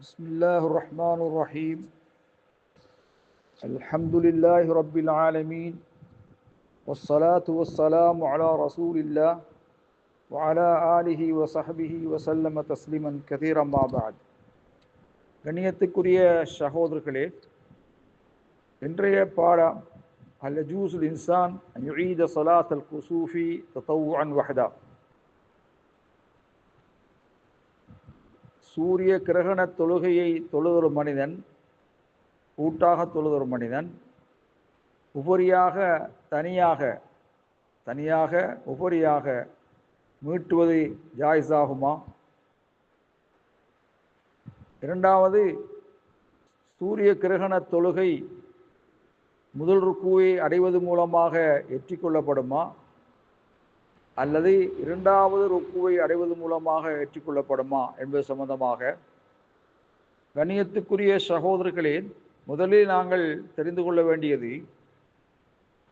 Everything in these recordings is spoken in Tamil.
بسم الله الرحمن الرحيم الحمد لله رب العالمين والصلاة والسلام على رسول الله وعلى آله وصحبه وسلم تسليما كثيرا ما بعد கண்ணியத்துக்குரிய சகோதரர்களே இன்றைய பாடம் هل يجوز الإنسان أن يعيد صلاة الكسوف تطوعا وحده சூரிய கிரகண தொழுகையை தொழுதொரு மனிதன் கூட்டாக தொழுதொரு மனிதன் உபரியாக தனியாக தனியாக உபரியாக மீட்டுவது ஜாயிஸாகுமா? இரண்டாவது சூரிய கிரகண தொழுகை முதல் ருக்குவை அடைவது மூலமாக ஏற்றிக்கொள்ளப்படுமா அல்லது இரண்டாவது ருக்குவை அடைவது மூலமாக ஏற்றுக்கொள்ளப்படுமா என்பது சம்பந்தமாக கணியத்துக்குரிய சகோதரர்களே முதலில் நாங்கள் தெரிந்து கொள்ள வேண்டியது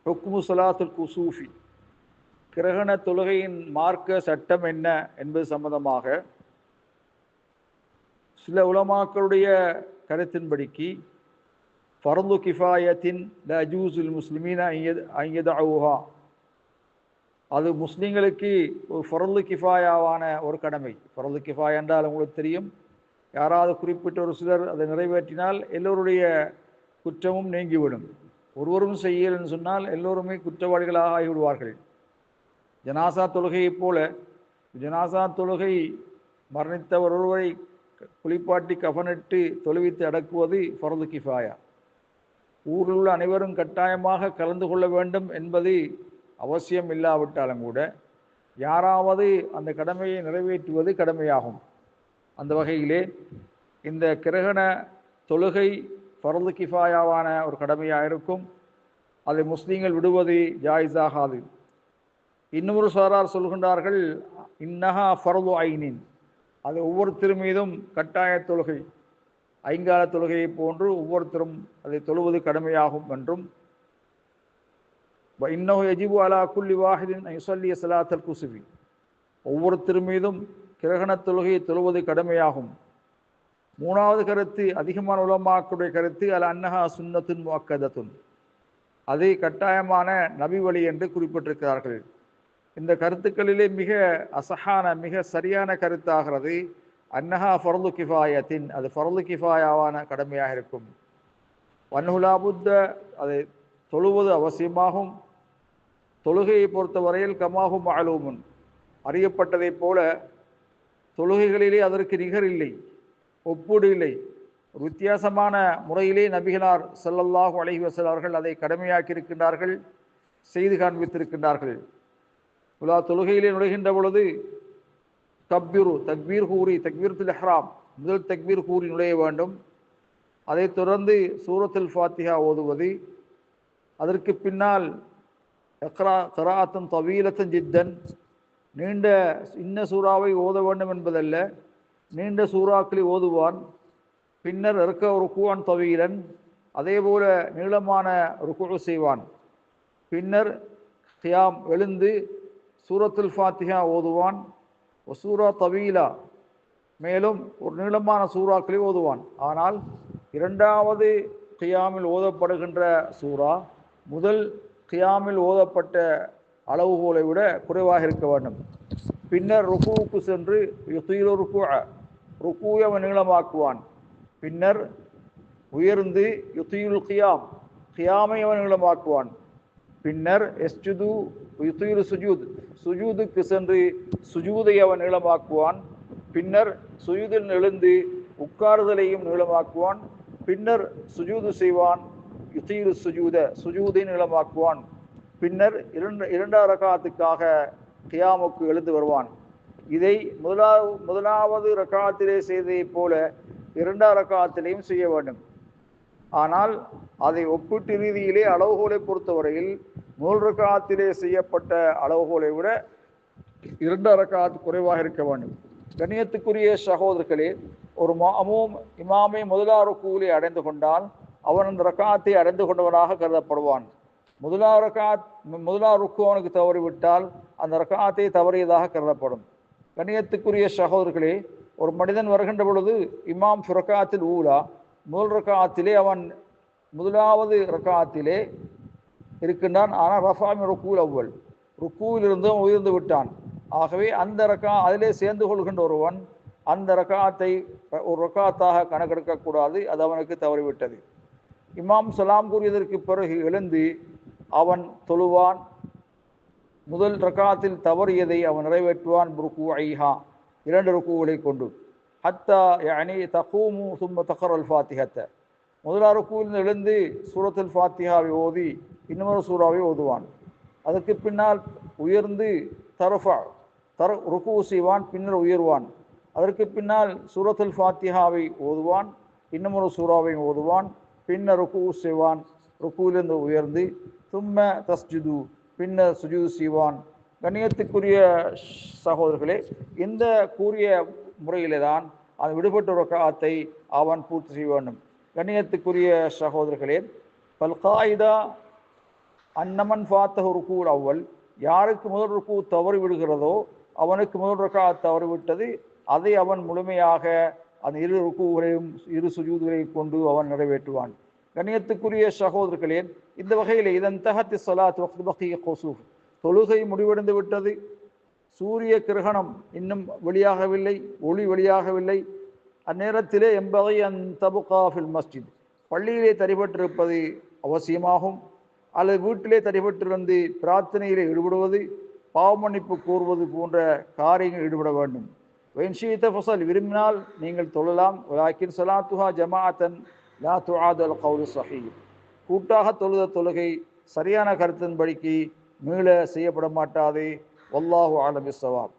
ஹொக்குமு சலாத்துல் குசூஃபி. கிரகண தொழுகையின் மார்க்க சட்டம் என்ன என்பது சம்பந்தமாக சில உலமாக்களுடைய கருத்தின்படிக்கு ஃபரந்து கிஃபாயத்தின் ல அஜூசுல் முஸ்லிமீன ஐயது அவுஹா அது முஸ்லீம்களுக்கு ஒரு ஃபரலு கிஃபாயாவான ஒரு கடமை. ஃபரலு கிஃபாய் என்றால் உங்களுக்கு தெரியும். யாராவது குறிப்பிட்ட ஒரு சிலர் அதை நிறைவேற்றினால் எல்லோருடைய குற்றமும் நீங்கிவிடும். ஒருவரும் செய்யலன்னு சொன்னால் எல்லோருமே குற்றவாளிகளாக ஆகிவிடுவார்கள். ஜனாசா தொழுகையைப் போல ஜனாசா தொழுகை மரணித்தவர் ஒருவரை குளிப்பாட்டி கஃனிட்டு தொழுவித்து அடக்குவது ஃபரது கிஃபாயா. ஊரில் உள்ள அனைவரும் கட்டாயமாக கலந்து கொள்ள வேண்டும் என்பது அவசியம் இல்லாவிட்டாலும் கூட யாராவது அந்த கடமையை நிறைவேற்றுவது கடமையாகும். அந்த வகையிலே இந்த கிரகண தொழுகை பரது கிஃபாயாவான ஒரு கடமையாக இருக்கும். அதை முஸ்லீம்கள் விடுவது ஜாயிஸாகாது. இன்னொரு சாரார் சொல்கின்றார்கள் இன்னஹா ஃபரது ஐனின். அது ஒவ்வொருத்தர் மீதும் கட்டாய தொழுகை ஐங்கால தொழுகையை போன்று ஒவ்வொருத்தரும் அதை தொழுவது கடமையாகும் என்றும் இன்னஹு எஜிபு அலா குல்லி வாஹிதின் யுசல்லிய சலாத்தல் குசுபி ஒவ்வொருத்தர் மீதும் கிரகண தொழுகையை தொழுவது கடமையாகும். மூணாவது கருத்து அதிகமான உலமாக்களுடைய கருத்து அல அன்னஹா சுன்னத்துன் முக்கதத்துன் அது கட்டாயமான நபி வழி என்று குறிப்பிட்டிருக்கிறார்கள். இந்த கருத்துக்களிலே மிக அசஹான மிக சரியான கருத்தாகிறது. அன்னஹா ஃபரது கிஃபாயத்தின் அது ஃபரது கிஃபாயாவான கடமையாக இருக்கும். வன்ஹுலாபுத்த அதை தொழுவது அவசியமாகும். தொழுகையை பொறுத்தவரையில் கமாகும் அலூமுன் அறியப்பட்டதைப் போல தொழுகைகளிலே அதற்கு நிகர் இல்லை ஒப்பீடு இல்லை. ஒரு வித்தியாசமான முறையிலே நபிகளார் செல்லல்லாஹு அழகி வசலார்கள் அதை கடமையாக்கி இருக்கின்றார்கள் செய்து காண்பித்திருக்கின்றார்கள். உலா தொழுகையிலே நுழைகின்ற பொழுது தக்பீரு தக்பீர் கூறி தக்பீர்த்துல் எஹ்ராம் முதல் தக்பீர் கூறி நுழைய வேண்டும். அதைத் தொடர்ந்து சூரத்துல் ஃபாத்திஹா ஓதுவது. அதற்கு பின்னால் எக்ரா கராத்தன் தவீலத்தன் ஜித்தன். நீண்ட இன்ன சூறாவை ஓத வேண்டும் என்பதல்ல. நீண்ட சூறாக்களை ஓதுவான். பின்னர் இருக்க ருக்குவான் தவீலன். அதேபோல நீளமான ருக்கு செய்வான். பின்னர் ஹியாம் எழுந்து சூரத்துல் ஃபாத்திஹா ஓதுவான். ஒசூரா தவீலா. மேலும் ஒரு நீளமான சூறாக்களை ஓதுவான். ஆனால் இரண்டாவது கியாமில் ஓதப்படுகின்ற சூறா முதல் கியாமில் ஓதப்பட்ட அளவுகோலை விட குறைவாக இருக்க வேண்டும். பின்னர் ருக்குவுக்கு சென்று யுத்தீரோ ருக்கு ருக்குவை அவன் நீளமாக்குவான். பின்னர் உயர்ந்து யுத்தீருல் கியாம் கியாமை அவன் நீளமாக்குவான். பின்னர் எஸ்ஜுது யுத்தீரு சுஜூத் சுஜூதுக்கு சென்று சுஜூதை அவன் நீளமாக்குவான். பின்னர் சுஜூதில் எழுந்து உட்காருதலையும் நீளமாக்குவான். பின்னர் சுஜூது செய்வான். யுத்தீரு சுஜூத சுஜூதை நீளமாக்குவான். பின்னர் இரண்டு இரண்டாம் ரகாத்துக்காக கியாமுக்கு எழுந்து வருவான். இதை முதலாவது முதலாவது ரகாத்திலே செய்ததைப் போல இரண்டாம் ரகாத்திலையும் செய்ய வேண்டும். ஆனால் அதை ஒப்பீட்டு ரீதியிலே அளவுகோலை பொறுத்தவரையில் முதல் ரகாத்திலே செய்யப்பட்ட அளவுகோலை விட இரண்டாம் ரகாத் குறைவாக இருக்க வேண்டும். கண்ணியத்துக்குரிய சகோதரர்களே ஒரு மாமும் இமாமை முதலாறு கூலி அடைந்து கொண்டால் அவன் அந்த ரக்காத்தை அடைந்து கொண்டவனாக கருதப்படுவான். முதலாவது ரக்காத் முதலாவது ருக்கு அவனுக்கு தவறிவிட்டால் அந்த ரக்காத்தை தவறியதாக கருதப்படும். கணியத்துக்குரிய சகோதரர்களே ஒரு மனிதன் வருகின்ற பொழுது இமாம் ஃபுரக்காத்தில் ஊலா முதல் ரக்காத்திலே அவன் முதலாவது ரக்காத்திலே இருக்கின்றான். ஆனால் ரஃபாமி ருக்கூல் அவ்வல் ருக்கூவிலிருந்து அவன் உயர்ந்து விட்டான். ஆகவே அந்த ரக்கா அதிலே சேர்ந்து கொள்கின்ற ஒருவன் அந்த ரக்காத்தை ஒரு ரக்காத்தாக கணக்கெடுக்கக்கூடாது அது அவனுக்கு தவறிவிட்டது. இமாம் சலாம் கூறியதற்கு பிறகு எழுந்து அவன் தொழுவான். முதல் ரக்காத்தில் தவறியதை அவன் நிறைவேற்றுவான். ருக்கு ஐஹா இரண்டு ருக்குகளை கொண்டு. ஹத்தா யானி தகூமு சும்ம தகர் அல் ஃபாத்திஹத்த. முதலா ருக்குவில் எழுந்து சூரத்துல் ஃபாத்திஹாவை ஓதி இன்னொரு சூறாவை ஓதுவான். அதற்கு பின்னால் உயர்ந்து தரஃபா தர ருக்கு செய்வான் பின்னர் உயர்வான். அதற்கு பின்னால் சூரத்துல் ஃபாத்திஹாவை ஓதுவான் இன்னமொரு சூறாவை ஓதுவான். பின்னர் ருக்கு செய்வான். ருக்குவிலிருந்து உயர்ந்து தும்ம தஸ்ஜுது பின்னர் சுஜூது செய்வான். கண்ணியத்துக்குரிய சகோதரர்களே இந்த கூறிய முறையிலே தான் அந்த விடுபட்ட ரொக்காத்தை அவன் பூர்த்தி செய்ய வேண்டும். கண்ணியத்துக்குரிய சகோதரர்களே பல்காயிதா அன்னமன் ஃபாத்தஹு ருக்கூல் அவ்வல். யாருக்கு முதல் ருக்கு தவறி விடுகிறதோ அவனுக்கு முதல் ரக்கா தவறிவிட்டது. அதை அவன் முழுமையாக அந்த இரு ருக்குகளையும் இரு சுஜூதுகளையும் கொண்டு அவன் நிறைவேற்றுவான். கண்ணியத்துக்குரிய சகோதரர்களே இந்த வகையில் இதன் தகத்தி சலாத் வக்து கொசூஃப் தொழுகை முடிவடைந்து விட்டது. சூரிய கிரகணம் இன்னும் வெளியாகவில்லை ஒளி வெளியாகவில்லை. அந்நேரத்திலே எம்பகை அன் தபுகாஃபில் மஸ்ஜித். பள்ளியிலே தரிபட்டிருப்பது அவசியமாகும். அல்லது வீட்டிலே தரிபட்டிருந்து பிரார்த்தனையிலே ஈடுபடுவது பாவமன்னிப்பு கூறுவது போன்ற காரியங்கள் ஈடுபட வேண்டும். வென்ஷீத்த ஃபசல் விரும்பினால் நீங்கள் தொழலாம். வலாக்கின் சலாத்துஹா ஜமாஅத்தன் லா துஆதல் அல் கவுலு சஹீ கூட்டாக தொழுத தொழுகை சரியான கருத்தின்படிக்கு மீள செய்யப்பட மாட்டாது. வல்லாஹு ஆலமி சவாப்